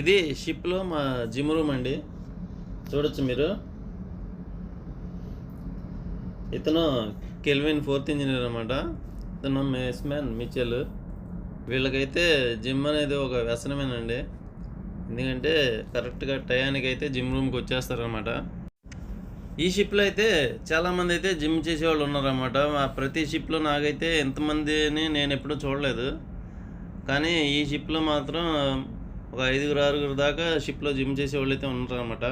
ఇది షిప్లో మా జిమ్ రూమ్ అండి. చూడొచ్చు మీరు. ఇతను కెల్విన్ ఫోర్త్ ఇంజనీర్ అనమాట ఇతను మేస్మ్యాన్ మిచెల్. వీళ్ళకైతే జిమ్ అనేది ఒక వ్యసనమేనండి. ఎందుకంటే కరెక్ట్గా టయానికి అయితే జిమ్ రూమ్కి వచ్చేస్తారనమాట ఈ షిప్లో అయితే చాలామంది అయితే జిమ్ చేసేవాళ్ళు ఉన్నారన్నమాట. ప్రతి షిప్లో నాకైతే ఎంతమందిని నేను ఎప్పుడూ చూడలేదు. కానీ ఈ షిప్లో మాత్రం ఒక ఐదుగురు ఆరుగురు దాకా షిప్లో జిమ్ చేసేవాళ్ళు అయితే ఉన్నారన్నమాట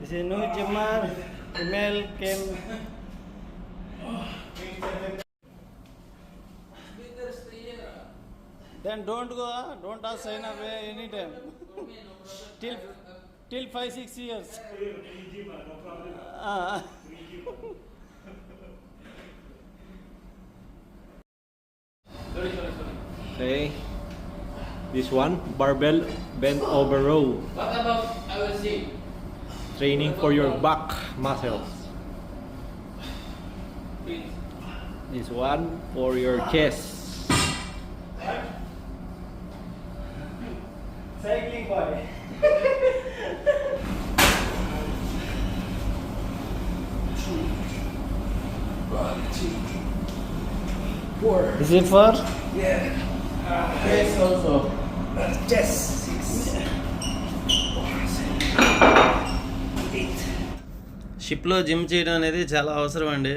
This is new Jimmer. Email came. Then don't go, don't ask sign away anytime. till till five six years. Ah. Okay. This one, barbell bent over row. What about I will see? Training for your back muscles. This one for your chest. Cycling boy. Is it for? Yes, also. షిప్లో gym చేయడం అనేది చాలా అవసరం అండి.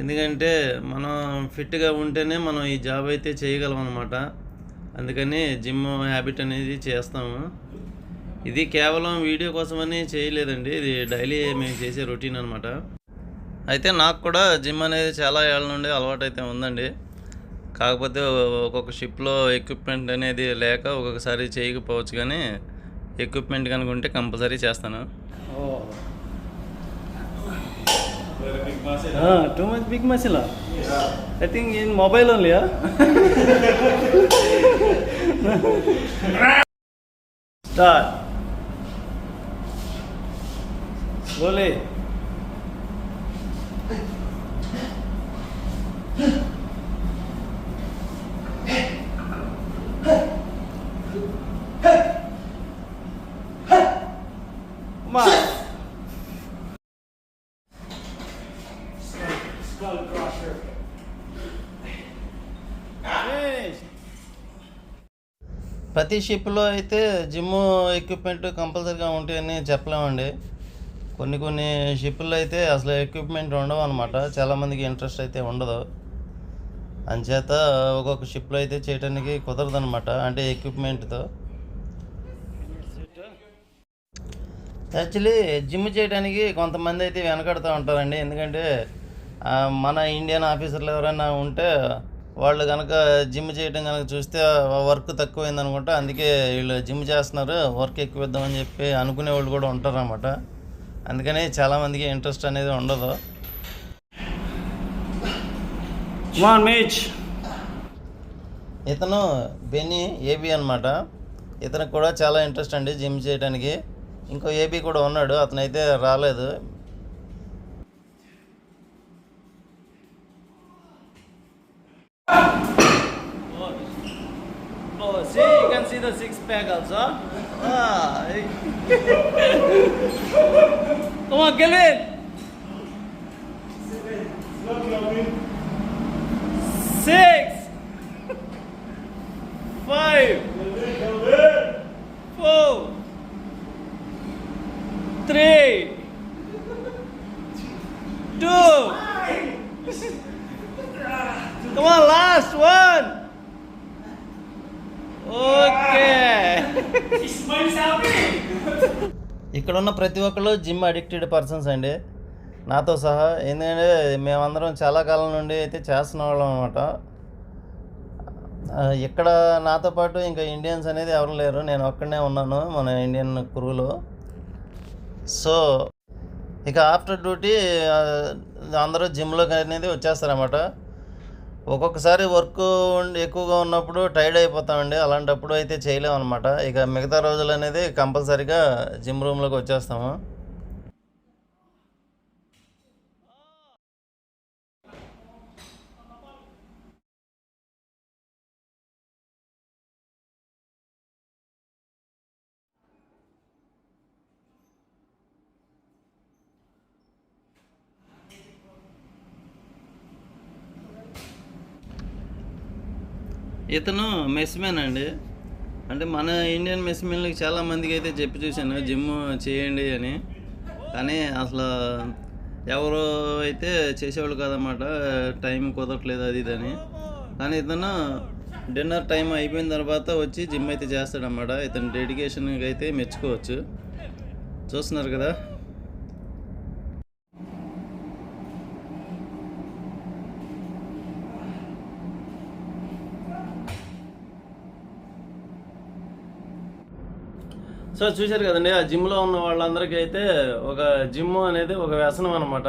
ఎందుకంటే మనం ఫిట్గా ఉంటేనే మనం ఈ జాబ్ అయితే చేయగలం అనమాట అందుకని జిమ్ హ్యాబిట్ అనేది చేస్తాము. ఇది కేవలం వీడియో కోసమని చేయలేదండి. ఇది డైలీ మేము చేసే రొటీన్ అనమాట అయితే నాకు కూడా జిమ్ అనేది చాలా ఏళ్ళ నుండి అలవాటు అయితే ఉందండి. కాకపోతే ఒక్కొక్క షిప్లో ఎక్విప్మెంట్ అనేది లేక ఒక్కొక్కసారి చేయకపోవచ్చు కానీ ఎక్విప్మెంట్ కనుక ఉంటే కంపల్సరీ చేస్తాను too Ah, big much I muscle. ah? Mobile think in mobile Finish. ప్రతి షిప్లో అయితే జిమ్ ఎక్విప్మెంట్ కంపల్సరీగా ఉంటాయని చెప్పలేమండి. కొన్ని కొన్ని షిప్పుల్లో అయితే అసలు ఎక్విప్మెంట్ ఉండవు అనమాట చాలామందికి ఇంట్రెస్ట్ అయితే ఉండదు. అంచేత ఒక్కొక్క షిప్లో అయితే చేయడానికి కుదరదు అనమాట అంటే ఎక్విప్మెంట్తో. యాక్చువల్లీ జిమ్ చేయడానికి కొంతమంది అయితే వెనకడుతూ ఉంటారండి. ఎందుకంటే మన ఇండియన్ ఆఫీసర్లు ఎవరైనా ఉంటే వాళ్ళు కనుక జిమ్ చేయడం కనుక చూస్తే వర్క్ తక్కువైంది అనుకుంటా అందుకే వీళ్ళు జిమ్ చేస్తున్నారు. వర్క్ ఎక్కువ ఇద్దామని చెప్పి అనుకునే వాళ్ళు కూడా ఉంటారన్నమాట. అందుకని చాలామందికి ఇంట్రెస్ట్ అనేది ఉండదు. ఇతను బెన్నీ ఏబీ అనమాట ఇతనికి కూడా చాలా ఇంట్రెస్ట్ అండి జిమ్ చేయడానికి ఇంకో ఏబీ కూడా ఉన్నాడు అతనైతే రాలేదు. Oh, see, you can see the six pack also. Ah. Come on, Kelvin. Six. Five. Four. Three. Two. Come on, last one. Okay. ఇక్కడ ఉన్న ప్రతి ఒక్కళ్ళు జిమ్ అడిక్టెడ్ పర్సన్స్ అండి. నాతో సహా ఎందుకంటే మేమందరం చాలా కాలం నుండి అయితే చేస్తున్న వాళ్ళం అనమాట ఇక్కడ నాతో పాటు ఇంకా ఇండియన్స్ అనేది ఎవరు లేరు. నేను ఒక్కడనే ఉన్నాను మన ఇండియన్ క్రూలో సో ఇక ఆఫ్టర్ డ్యూటీ అందరూ జిమ్లోకి అనేది వచ్చేస్తారన్నమాట. ఒక్కొక్కసారి వర్క్ ఉండి ఎక్కువగా ఉన్నప్పుడు టైర్డ్ అయిపోతామండి. అలాంటప్పుడు అయితే చేయలేము అనమాట ఇక మిగతా రోజులు అనేది కంపల్సరీగా జిమ్ రూమ్లోకి వచ్చేస్తాము. ఇతను మెస్మెన్ అండి. అంటే మన ఇండియన్ మెస్మెన్లకు చాలా మందికి అయితే చెప్పి చూశాను జిమ్ చేయండి అని. కానీ అసలు ఎవరు అయితే చేసేవాళ్ళు కాదన్నమాట టైం కుదరట్లేదు అది ఇది అని. కానీ ఇతను డిన్నర్ టైం అయిపోయిన తర్వాత వచ్చి జిమ్ అయితే చేస్తాడన్నమాట. ఇతని డెడికేషన్కి అయితే మెచ్చుకోవచ్చు. చూస్తున్నారు కదా? సో చూశారు కదండి ఆ జిమ్లో ఉన్న వాళ్ళందరికీ అయితే ఒక జిమ్ అనేది ఒక వ్యసనం అనమాట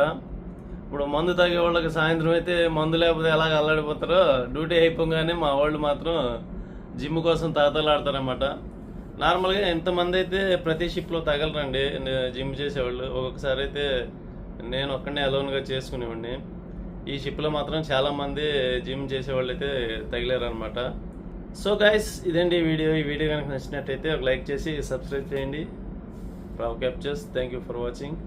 ఇప్పుడు మందు తాగే వాళ్ళకి సాయంత్రం అయితే మందు లేకపోతే ఎలాగ అల్లాడిపోతారో డ్యూటీ అయిపోగానే మా వాళ్ళు మాత్రం జిమ్ కోసం తాతలాడతారనమాట నార్మల్గా ఎంతమంది అయితే ప్రతి షిప్లో తగలరండి జిమ్ చేసేవాళ్ళు. ఒక్కొక్కసారి అయితే నేను ఒక్కడనే అలోన్గా చేసుకునేవాడిని. ఈ షిప్లో మాత్రం చాలామంది జిమ్ చేసేవాళ్ళు అయితే తగిలారనమాట సో గైస్ ఇదండి వీడియో. ఈ వీడియో కనుక నచ్చినట్టయితే ఒక లైక్ చేసి సబ్స్క్రైబ్ చేయండి. Rao captures thank you for watching